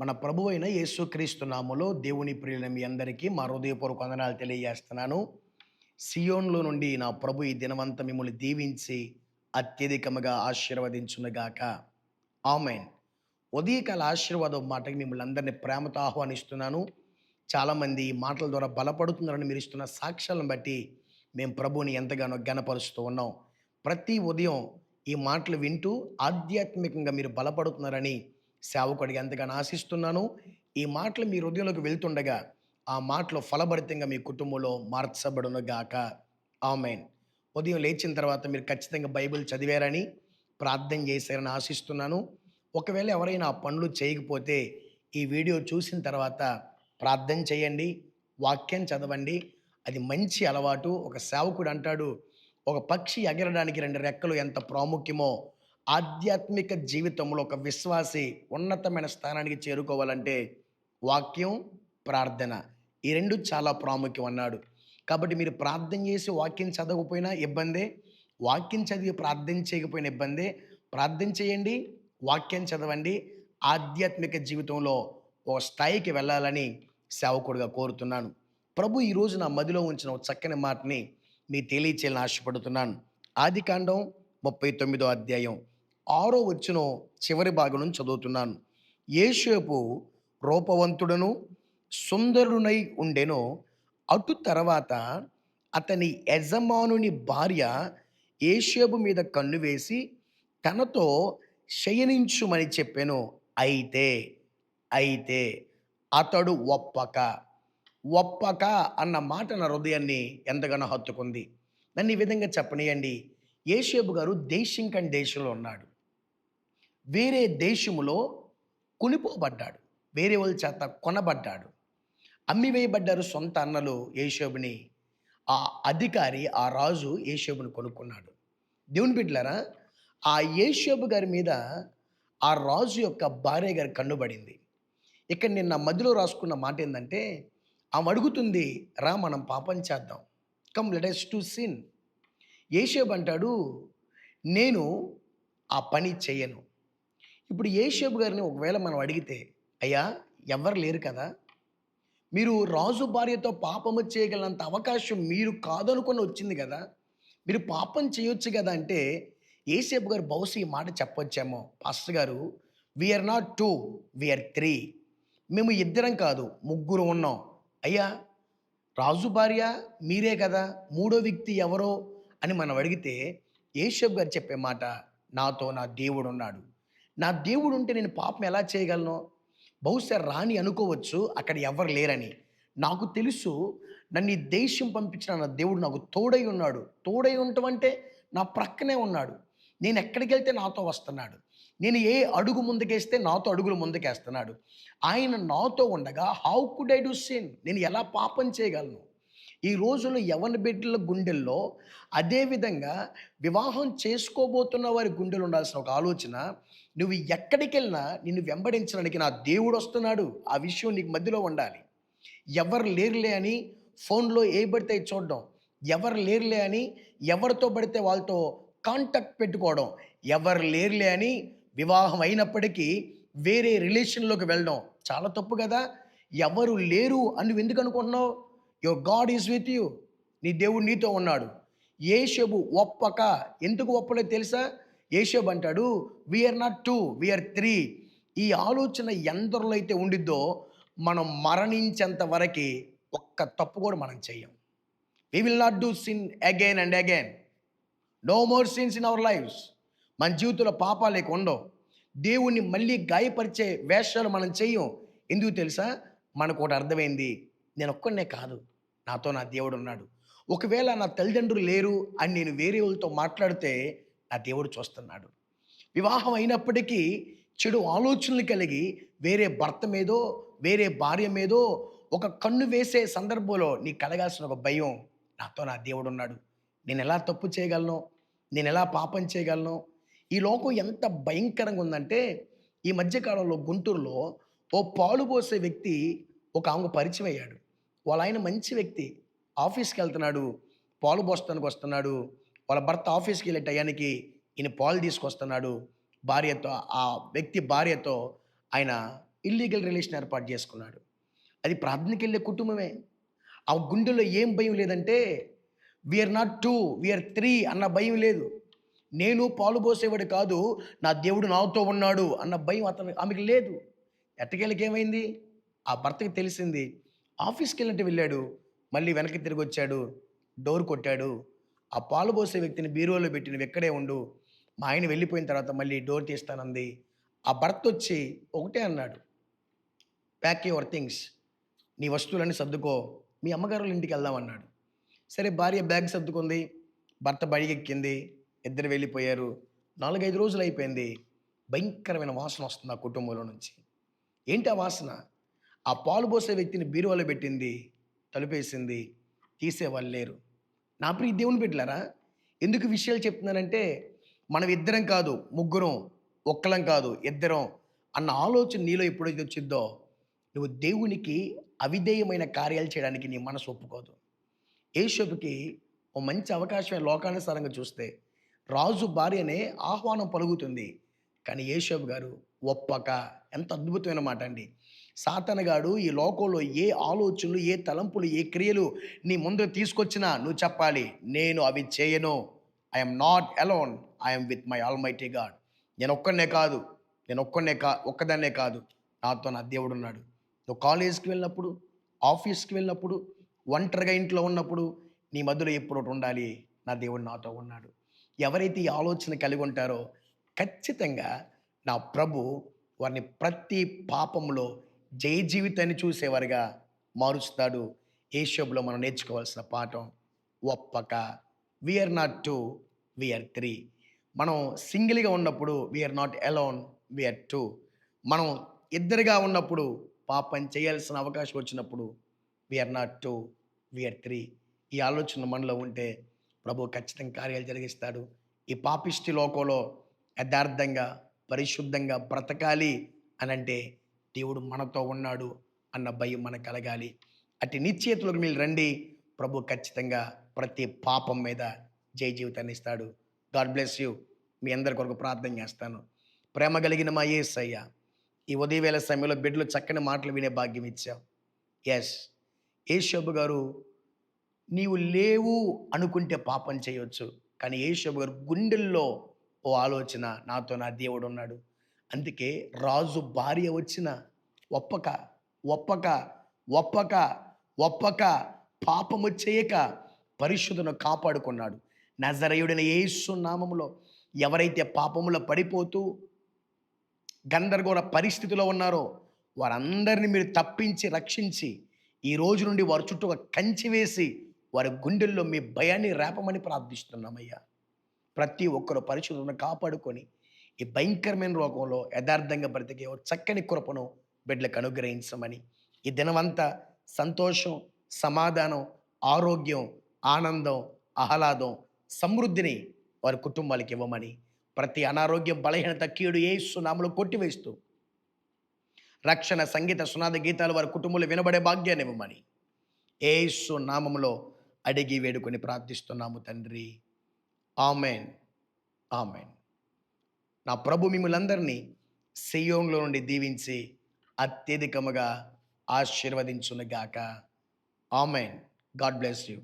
మన ప్రభు అయిన యేసుక్రీస్తు నామలో దేవుని ప్రియుల మీ అందరికీ మా హృదయపూర్వక వందనాలు తెలియజేస్తున్నాను. సియోన్లో నుండి నా ప్రభు ఈ దినమంతా మిమ్మల్ని దీవించి అత్యధికముగా ఆశీర్వదించునుగాక ఆమెన్. ఉదయకాల ఆశీర్వాదం మాటకి మిమ్మల్ని అందరినీ ప్రేమతో ఆహ్వానిస్తున్నాను. చాలామంది ఈ మాటల ద్వారా బలపడుతున్నారని మీరు ఇస్తున్న సాక్ష్యాలను బట్టి మేము ప్రభువుని ఎంతగానో గనపరుస్తూ ఉన్నాం. ప్రతి ఉదయం ఈ మాటలు వింటూ ఆధ్యాత్మికంగా మీరు బలపడుతున్నారని సేవకుడికి ఎంతగానో ఆశిస్తున్నాను. ఈ మాటలు మీ హృదయంలోకి వెళ్తుండగా ఆ మాటలు ఫలభరితంగా మీ కుటుంబంలో మార్చబడునుగాక ఆమెన్. ఉదయం లేచిన తర్వాత మీరు ఖచ్చితంగా బైబిల్ చదివారని ప్రార్థన చేశారని ఆశిస్తున్నాను. ఒకవేళ ఎవరైనా ఆ పనులు చేయకపోతే ఈ వీడియో చూసిన తర్వాత ప్రార్థన చేయండి వాక్యం చదవండి. అది మంచి అలవాటు. ఒక సేవకుడు అంటాడు ఒక పక్షి ఎగరడానికి రెండు రెక్కలు ఎంత ప్రాముఖ్యమో ఆధ్యాత్మిక జీవితంలో ఒక విశ్వాసి ఉన్నతమైన స్థానానికి చేరుకోవాలంటే వాక్యం ప్రార్థన ఈ రెండు చాలా ప్రాముఖ్యం అన్నాడు. కాబట్టి మీరు ప్రార్థన చేసి వాక్యం చదవకపోయినా ఇబ్బందే. వాక్యం చదివి ప్రార్థన చేయకపోయినా ఇబ్బందే. ప్రార్థన చేయండి వాక్యం చదవండి. ఆధ్యాత్మిక జీవితంలో ఒక స్థాయికి వెళ్ళాలని సేవకుడిగా కోరుతున్నాను. ప్రభు ఈరోజు నా మదిలో ఉంచిన చక్కని మాటని మీ తెలియచేయాలని ఆశపడుతున్నాను. ఆది కాండం ముప్పై తొమ్మిదో అధ్యాయం. ఆరో వచ్చిన చివరి భాగం నుంచి చదువుతున్నాను. ఏషేపు రూపవంతుడను సుందరునై ఉండెను. అటు తర్వాత అతని యజమానుని భార్య ఏషేబు మీద కన్ను వేసి తనతో శయనించుమని చెప్పాను. అయితే అయితే అతడు ఒప్పక ఒప్పక అన్న మాట నా హృదయాన్ని ఎంతగానో హత్తుకుంది. నన్ను ఈ విధంగా చెప్పనీయండి. ఏషేబు గారు దేశం దేశింకన్ దేశంలో ఉన్నాడు. వేరే దేశములో కొనిపోబడ్డాడు. వేరే వాళ్ళ చేత కొనబడ్డాడు. అమ్మివేయబడ్డారు సొంత అన్నలు యేషోబుని ఆ అధికారి ఆ రాజు యేషోబుని కొనుక్కున్నాడు. దేవుని బిడ్డలారా ఆ యేషోబు గారి మీద ఆ రాజు యొక్క భార్య గారి కన్నుబడింది ఇక్కడ నేను నా మధ్యలో రాసుకున్న మాట ఏంటంటే ఆమె అడుగుతుంది రా మనం పాపం చేద్దాం. Come let us to sin యేషోబు అంటాడు నేను ఆ పని చేయను. ఇప్పుడు ఏషేబు గారిని ఒకవేళ మనం అడిగితే అయ్యా ఎవరు లేరు కదా? మీరు రాజు భార్యతో పాపము చేయగలంత అవకాశం మీరు కాదనుకొని వచ్చింది కదా? మీరు పాపం చేయొచ్చు కదా? అంటే ఏసేపు గారు బహుశా ఈ మాట చెప్పొచ్చేమో. పాస్టర్ గారు we are not two we are three మేము ఇద్దరం కాదు ముగ్గురు ఉన్నాం. అయ్యా రాజు భార్య మీరే కదా? మూడో వ్యక్తి ఎవరో? అని మనం అడిగితే ఏషబ్ గారు చెప్పే మాట నాతో నా దేవుడు ఉన్నాడు నా దేవుడు ఉంటే నేను పాపం ఎలా చేయగలను? బహుశా రాని అనుకోవచ్చు అక్కడ ఎవరు లేరని. నాకు తెలుసు నన్ను ఈ దేశం పంపించిన నా దేవుడు నాకు తోడై ఉన్నాడు. తోడై ఉండటం అంటే నా ప్రక్కనే ఉన్నాడు. నేను ఎక్కడికి వెళ్తే నాతో వస్తున్నాడు. నేను ఏ అడుగు ముందుకేస్తే నాతో అడుగులు ముందుకేస్తున్నాడు. ఆయన నాతో ఉండగా how could I do sin నేను ఎలా పాపం చేయగలను? ఈ రోజుల్లో యవన బిడ్డల గుండెల్లో అదేవిధంగా వివాహం చేసుకోబోతున్న వారి గుండెలు ఉండాల్సిన ఒక ఆలోచన నువ్వు ఎక్కడికి వెళ్ళినా నిన్ను వెంబడించడానికి నా దేవుడు వస్తున్నాడు. ఆ విషయం నీకు మధ్యలో ఉండాలి. ఎవరు లేరులే అని ఫోన్లో ఏ పడితే చూడడం. ఎవరు లేరులే అని ఎవరితో పడితే వాళ్ళతో కాంటాక్ట్ పెట్టుకోవడం. ఎవరు లేరులే అని వివాహం అయినప్పటికీ వేరే రిలేషన్లోకి వెళ్ళడం. చాలా తప్పు కదా. ఎవరు లేరు అని ఎందుకు అనుకుంటున్నావు? Your God is with you నీ దేవుడు నీతో ఉన్నాడు. ఏషబు ఒప్పక ఎందుకు ఒప్పలేదు తెలుసా? ఏషబు అంటాడు we are not two we are three ఈ ఆలోచన ఎందరిలో అయితే ఉండిద్దో మనం మరణించేంత వరకు ఒక్క తప్పు కూడా మనం చెయ్యం. We will not do sin again and again no more sins in our lifes మన జీవితంలో పాపాలు ఉండవు. దేవుణ్ణి మళ్ళీ గాయపరిచే వేషాలు మనం చెయ్యం. ఎందుకు తెలుసా? మనకు ఒకటి అర్థమైంది. నేను ఒక్కడనే కాదు. నాతో నా దేవుడు ఉన్నాడు. ఒకవేళ నా తల్లిదండ్రులు లేరు అని నేను వేరే వాళ్ళతో మాట్లాడితే నా దేవుడు చూస్తున్నాడు. వివాహం అయినప్పటికీ చెడు ఆలోచనలు కలిగి వేరే భర్త మీదో వేరే భార్య మీదో ఒక కన్ను వేసే సందర్భంలో నీకు కలగాల్సిన ఒక భయం నాతో నా దేవుడు ఉన్నాడు. నేను ఎలా తప్పు చేయగలను? నేను ఎలా పాపం చేయగలను? ఈ లోకం ఎంత భయంకరంగా ఉందంటే ఈ మధ్యకాలంలో గుంటూరులో ఓ పాలు పోసే వ్యక్తి ఒక ఆమెకు పరిచయం అయ్యాడు. వాళ్ళ ఆయన మంచి వ్యక్తి. ఆఫీస్కి వెళ్తున్నాడు పాలు పోస్తానికి వస్తున్నాడు. వాళ్ళ భర్త ఆఫీస్కి వెళ్ళే టయానికి ఈయన పాలు తీసుకొస్తున్నాడు. భార్యతో ఆ వ్యక్తి భార్యతో ఆయన ఇల్లీగల్ రిలేషన్ ఏర్పాటు చేసుకున్నాడు. అది ప్రార్థనకి వెళ్ళే కుటుంబమే. ఆ గుండెలో ఏం భయం లేదంటే we are not two we are three అన్న భయం లేదు. నేను పాలు పోసేవాడు కాదు నా దేవుడు నాతో ఉన్నాడు అన్న భయం అతను ఆమెకు లేదు. ఎట్టకేళ్ళకి ఏమైంది? ఆ భర్తకి తెలిసింది. ఆఫీస్కి వెళ్ళినట్టు వెళ్ళాడు మళ్ళీ వెనక్కి తిరిగి వచ్చాడు డోర్ కొట్టాడు. ఆ పాలు పోసే వ్యక్తిని బీరువాలో పెట్టిన ఎక్కడే ఉండు మా ఆయన వెళ్ళిపోయిన తర్వాత మళ్ళీ డోర్ తీస్తానంది. ఆ భర్త వచ్చి ఒకటే అన్నాడు ప్యాక్ యువర్ థింగ్స్ నీ వస్తువులన్నీ సర్దుకో. మీ అమ్మగారు ఇంటికి వెళ్దాం అన్నాడు. సరే భార్య బ్యాగ్ సర్దుకుంది. భర్త బడిగెక్కింది ఇద్దరు వెళ్ళిపోయారు. నాలుగైదు రోజులు అయిపోయింది. భయంకరమైన వాసన వస్తుంది ఆ కుటుంబంలో నుంచి. ఏంటి ఆ వాసన? ఆ పాలు పోసే వ్యక్తిని బీరువాలో పెట్టింది తలుపేసింది తీసేవాళ్ళు లేరు. నా ప్రియ దేవుని పెట్టారా ఎందుకు విషయాలు చెప్తున్నానంటే మనం ఇద్దరం కాదు ముగ్గురం ఒక్కలం కాదు ఇద్దరం అన్న ఆలోచన నీలో ఎప్పుడైతే వచ్చిందో నువ్వు దేవునికి అవిధేయమైన కార్యాలు చేయడానికి నీ మనసు ఒప్పుకోదు. ఏషోపుకి ఓ మంచి అవకాశం లోకానుసారంగా చూస్తే రాజు భార్యనే ఆహ్వానం పలుకుతుంది. కానీ ఏషోబు గారు ఒప్పక ఎంత అద్భుతమైన మాట అండి. సాతనగాడు ఈ లోకంలో ఏ ఆలోచనలు ఏ తలంపులు ఏ క్రియలు నీ ముందు తీసుకొచ్చినా నువ్వు చెప్పాలి నేను అవి చేయను. I'm not alone I'm with my almighty God నేను ఒక్కడనే కాదు. నేను ఒక్కడనే కా ఒక్కదాన్నే కాదు. నాతో నా దేవుడు ఉన్నాడు. నువ్వు కాలేజ్కి వెళ్ళినప్పుడు ఆఫీస్కి వెళ్ళినప్పుడు ఒంటరిగా ఇంట్లో ఉన్నప్పుడు నీ మధ్యలో ఎప్పుడు ఒకటి ఉండాలి. నా దేవుడు నాతో ఉన్నాడు. ఎవరైతే ఈ ఆలోచన కలిగి ఉంటారో ఖచ్చితంగా నా ప్రభు వారిని ప్రతి పాపంలో జయ జీవితాన్ని చూసేవారుగా మారుస్తాడు. ఏషోబులో మనం నేర్చుకోవాల్సిన పాఠం ఒప్పక. We are not two we are three మనం సింగిల్గా ఉన్నప్పుడు we are not alone we are two మనం ఇద్దరుగా ఉన్నప్పుడు పాపం చేయాల్సిన అవకాశం వచ్చినప్పుడు we are not two we are three ఈ ఆలోచన మనలో ఉంటే ప్రభు ఖచ్చితంగా కార్యాలు జరిగిస్తాడు. ఈ పాపిష్టి లోకంలో యథార్థంగా పరిశుద్ధంగా బ్రతకాలి అని అంటే దేవుడు మనతో ఉన్నాడు అన్న భయం మనకు కలగాలి. అటు నిశ్చేతులకు మీరు రండి. ప్రభు ఖచ్చితంగా ప్రతి పాపం మీద జయ జీవితాన్ని ఇస్తాడు. God bless you. మీ అందరి కొరకు ప్రార్థన చేస్తాను. ప్రేమ కలిగిన మా ఏసయ్య ఈ ఉదయవేళ సమయంలో బిడ్డలు చక్కని మాటలు వినే భాగ్యం ఇచ్చావు. ఎస్ ఏషబు గారు నీవు లేవు అనుకుంటే పాపం చేయొచ్చు. కానీ ఏషబు గారు గుండెల్లో ఓ ఆలోచన నాతో నా దేవుడు ఉన్నాడు అందుకే రాజు భార్య వచ్చిన ఒప్పక ఒప్పక ఒప్పక ఒప్పక పాపము చేయక పరిశుద్ధను కాపాడుకున్నాడు. నజరయుడైన యేసు నామములో ఎవరైతే పాపములో పడిపోతూ గందరగోళ పరిస్థితిలో ఉన్నారో వారందరినీ మీరు తప్పించి రక్షించి ఈ రోజు నుండి వారి చుట్టూ ఒక కంచి వేసి వారి గుండెల్లో మీ భయాన్ని రేపమని ప్రార్థిస్తున్నామయ్యా. ప్రతి ఒక్కరు పరిశుద్ధులను కాపాడుకొని ఈ భయంకరమైన రోగంలో యథార్థంగా బ్రతికే ఓ చక్కని కృపను బిడ్డలకు అనుగ్రహించమని. ఈ దినమంతా సంతోషం సమాధానం ఆరోగ్యం ఆనందం ఆహ్లాదం సమృద్ధిని వారి కుటుంబాలకు ఇవ్వమని ప్రతి అనారోగ్యం బలహీనత కీడు ఏ సునాములు కొట్టివేస్తూ రక్షణ సంగీత సునాద గీతాలు వారి కుటుంబంలో వినబడే భాగ్యాన్ని ఇవ్వమని ఏసు నామములో అడిగి వేడుకొని ప్రార్థిస్తున్నాము తండ్రి. ఆమెన్. ఆమెన్. నా ప్రభు మిమ్మలందరినీ సియోన్లో నుండి దీవించి అత్యధికముగా ఆశీర్వదించునుగాక. ఆమెన్. God bless you.